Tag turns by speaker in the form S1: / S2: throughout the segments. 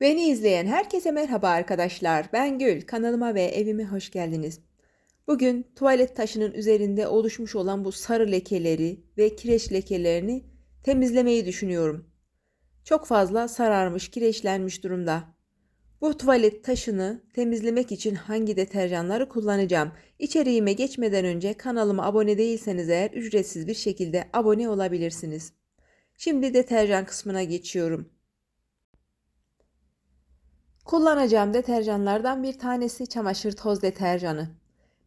S1: Beni izleyen herkese merhaba arkadaşlar. Ben Gül. Kanalıma ve evime hoş geldiniz. Bugün tuvalet taşının üzerinde oluşmuş olan bu sarı lekeleri ve kireç lekelerini temizlemeyi düşünüyorum. Çok fazla sararmış, kireçlenmiş durumda. Bu tuvalet taşını temizlemek için hangi deterjanları kullanacağım? İçeriğime geçmeden önce kanalıma abone değilseniz eğer ücretsiz bir şekilde abone olabilirsiniz. Şimdi deterjan kısmına geçiyorum. Kullanacağım deterjanlardan bir tanesi çamaşır toz deterjanı.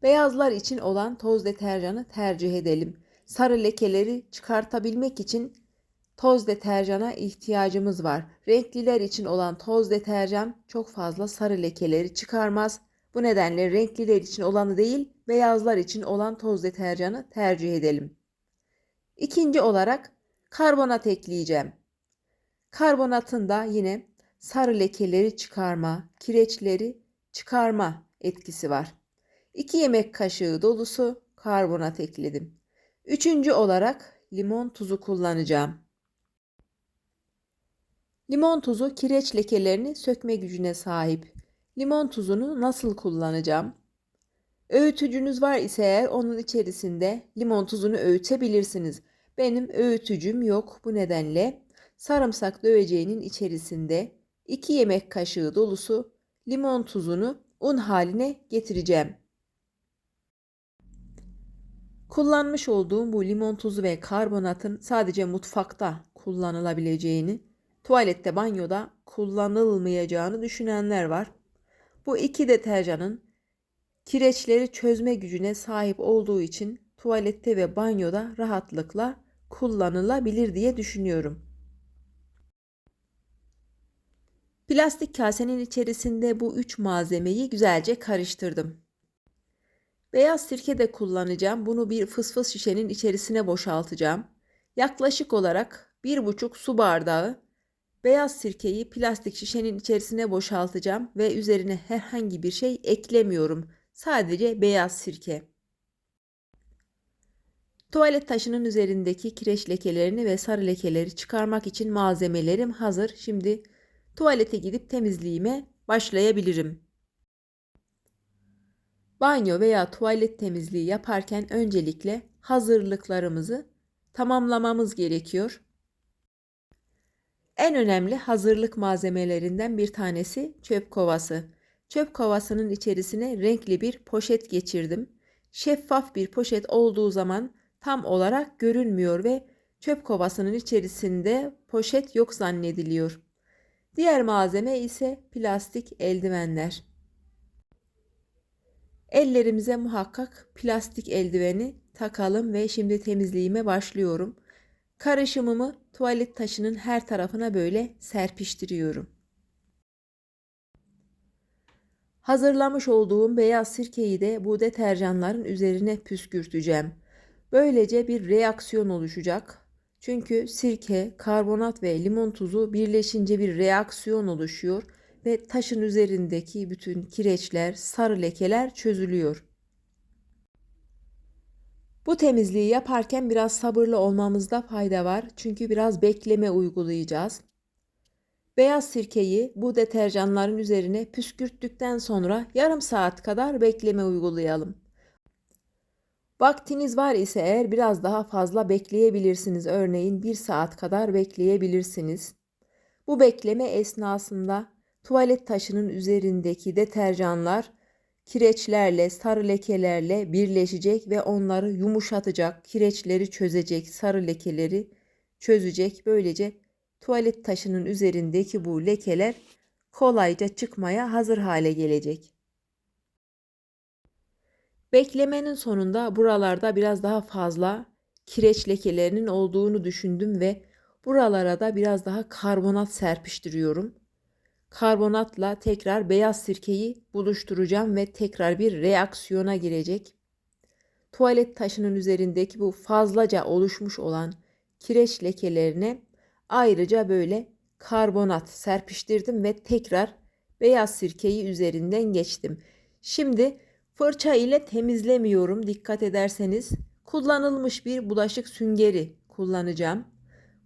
S1: Beyazlar için olan toz deterjanı tercih edelim. Sarı lekeleri çıkartabilmek için toz deterjana ihtiyacımız var. Renkliler için olan toz deterjan çok fazla sarı lekeleri çıkarmaz. Bu nedenle renkliler için olanı değil, beyazlar için olan toz deterjanı tercih edelim. İkinci olarak karbonat ekleyeceğim. Karbonatın da yine sarı lekeleri çıkarma, kireçleri çıkarma etkisi var. 2 yemek kaşığı dolusu karbonat ekledim. Üçüncü olarak limon tuzu kullanacağım. Limon tuzu kireç lekelerini sökme gücüne sahip. Limon tuzunu nasıl kullanacağım? Öğütücünüz var ise eğer onun içerisinde limon tuzunu öğütebilirsiniz. Benim öğütücüm yok bu nedenle sarımsak döveceğinin içerisinde 2 yemek kaşığı dolusu limon tuzunu un haline getireceğim. Kullanmış olduğum bu limon tuzu ve karbonatın sadece mutfakta kullanılabileceğini, tuvalette, banyoda kullanılmayacağını düşünenler var. Bu iki deterjanın kireçleri çözme gücüne sahip olduğu için tuvalette ve banyoda rahatlıkla kullanılabilir diye düşünüyorum. Plastik kasenin içerisinde bu üç malzemeyi güzelce karıştırdım. Beyaz sirke de kullanacağım. Bunu bir fısfıs şişenin içerisine boşaltacağım. Yaklaşık olarak bir buçuk su bardağı beyaz sirkeyi plastik şişenin içerisine boşaltacağım ve üzerine herhangi bir şey eklemiyorum. Sadece beyaz sirke. Tuvalet taşının üzerindeki kireç lekelerini ve sarı lekeleri çıkarmak için malzemelerim hazır. Şimdi tuvalete gidip temizliğime başlayabilirim. Banyo veya tuvalet temizliği yaparken öncelikle hazırlıklarımızı tamamlamamız gerekiyor. En önemli hazırlık malzemelerinden bir tanesi çöp kovası. Çöp kovasının içerisine renkli bir poşet geçirdim. Şeffaf bir poşet olduğu zaman tam olarak görünmüyor ve çöp kovasının içerisinde poşet yok zannediliyor. Diğer malzeme ise plastik eldivenler. Ellerimize muhakkak plastik eldiveni takalım ve şimdi temizliğime başlıyorum. Karışımımı tuvalet taşının her tarafına böyle serpiştiriyorum. Hazırlamış olduğum beyaz sirkeyi de bu deterjanların üzerine püskürteceğim. Böylece bir reaksiyon oluşacak. Çünkü sirke, karbonat ve limon tuzu birleşince bir reaksiyon oluşuyor ve taşın üzerindeki bütün kireçler, sarı lekeler çözülüyor. Bu temizliği yaparken biraz sabırlı olmamızda fayda var. Çünkü biraz bekleme uygulayacağız. Beyaz sirkeyi bu deterjanların üzerine püskürttükten sonra yarım saat kadar bekleme uygulayalım. Vaktiniz var ise eğer biraz daha fazla bekleyebilirsiniz. Örneğin bir saat kadar bekleyebilirsiniz. Bu bekleme esnasında tuvalet taşının üzerindeki deterjanlar kireçlerle, sarı lekelerle birleşecek ve onları yumuşatacak, kireçleri çözecek, sarı lekeleri çözecek. Böylece tuvalet taşının üzerindeki bu lekeler kolayca çıkmaya hazır hale gelecek. Beklemenin sonunda buralarda biraz daha fazla kireç lekelerinin olduğunu düşündüm ve buralara da biraz daha karbonat serpiştiriyorum. Karbonatla tekrar beyaz sirkeyi buluşturacağım ve tekrar bir reaksiyona girecek. Tuvalet taşının üzerindeki bu fazlaca oluşmuş olan kireç lekelerine ayrıca böyle karbonat serpiştirdim ve tekrar beyaz sirkeyi üzerinden geçtim. Şimdi Fırça ile temizlemiyorum dikkat ederseniz. Kullanılmış bir bulaşık süngeri kullanacağım.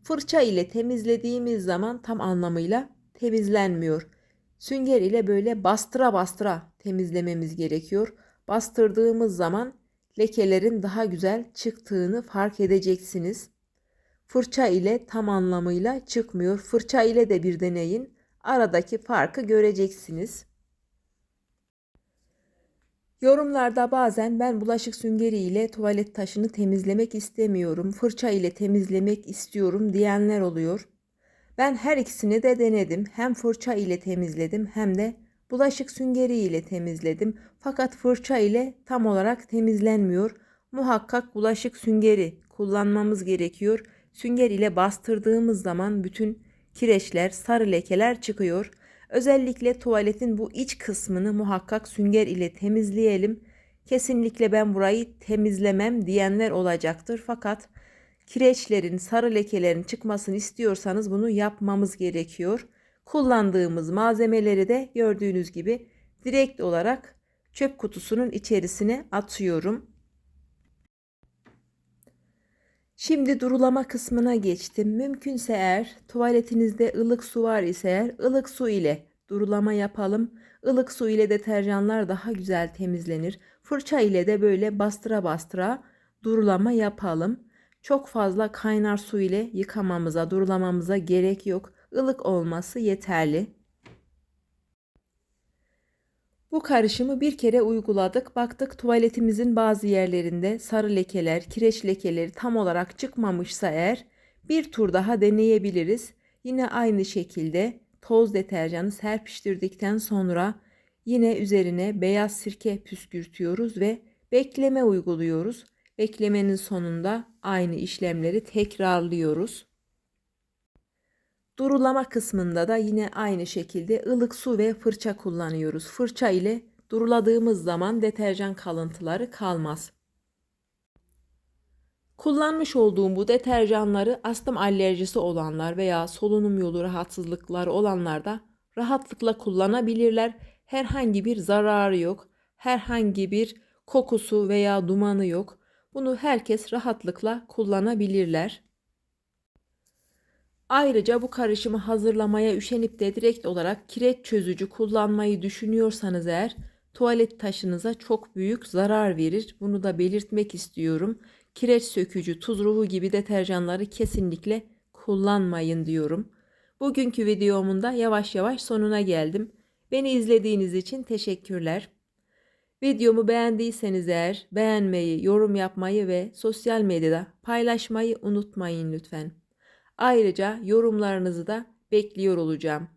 S1: Fırça ile temizlediğimiz zaman tam anlamıyla temizlenmiyor. Sünger ile böyle bastıra bastıra temizlememiz gerekiyor. Bastırdığımız zaman lekelerin daha güzel çıktığını fark edeceksiniz. Fırça ile tam anlamıyla çıkmıyor. Fırça ile de bir deneyin. Aradaki farkı göreceksiniz. Yorumlarda bazen ben bulaşık süngeri ile tuvalet taşını temizlemek istemiyorum, fırça ile temizlemek istiyorum diyenler oluyor. Ben her ikisini de denedim. Hem fırça ile temizledim hem de bulaşık süngeri ile temizledim. Fakat fırça ile tam olarak temizlenmiyor. Muhakkak bulaşık süngeri kullanmamız gerekiyor. Sünger ile bastırdığımız zaman bütün kireçler, sarı lekeler çıkıyor. Özellikle tuvaletin bu iç kısmını muhakkak sünger ile temizleyelim. Kesinlikle ben burayı temizlemem diyenler olacaktır. Fakat kireçlerin, sarı lekelerin çıkmasını istiyorsanız bunu yapmamız gerekiyor. Kullandığımız malzemeleri de gördüğünüz gibi direkt olarak çöp kutusunun içerisine atıyorum. Şimdi durulama kısmına geçtim. Mümkünse eğer tuvaletinizde ılık su var ise eğer ılık su ile durulama yapalım. Ilık su ile deterjanlar daha güzel temizlenir. Fırça ile de böyle bastıra bastıra durulama yapalım. Çok fazla kaynar su ile yıkamamıza, durulamamıza gerek yok. Ilık olması yeterli. Bu karışımı bir kere uyguladık. Baktık tuvaletimizin bazı yerlerinde sarı lekeler, kireç lekeleri tam olarak çıkmamışsa eğer bir tur daha deneyebiliriz. Yine aynı şekilde toz deterjanı serpiştirdikten sonra yine üzerine beyaz sirke püskürtüyoruz ve bekleme uyguluyoruz. Beklemenin sonunda aynı işlemleri tekrarlıyoruz. Durulama kısmında da yine aynı şekilde ılık su ve fırça kullanıyoruz. Fırça ile duruladığımız zaman deterjan kalıntıları kalmaz. Kullanmış olduğum bu deterjanları astım alerjisi olanlar veya solunum yolu rahatsızlıkları olanlar da rahatlıkla kullanabilirler. Herhangi bir zararı yok. Herhangi bir kokusu veya dumanı yok. Bunu herkes rahatlıkla kullanabilirler. Ayrıca bu karışımı hazırlamaya üşenip de direkt olarak kireç çözücü kullanmayı düşünüyorsanız eğer tuvalet taşınıza çok büyük zarar verir. Bunu da belirtmek istiyorum. Kireç sökücü, tuz ruhu gibi deterjanları kesinlikle kullanmayın diyorum. Bugünkü videomun da yavaş yavaş sonuna geldim. Beni izlediğiniz için teşekkürler. Videomu beğendiyseniz eğer beğenmeyi, yorum yapmayı ve sosyal medyada paylaşmayı unutmayın lütfen. Ayrıca yorumlarınızı da bekliyor olacağım.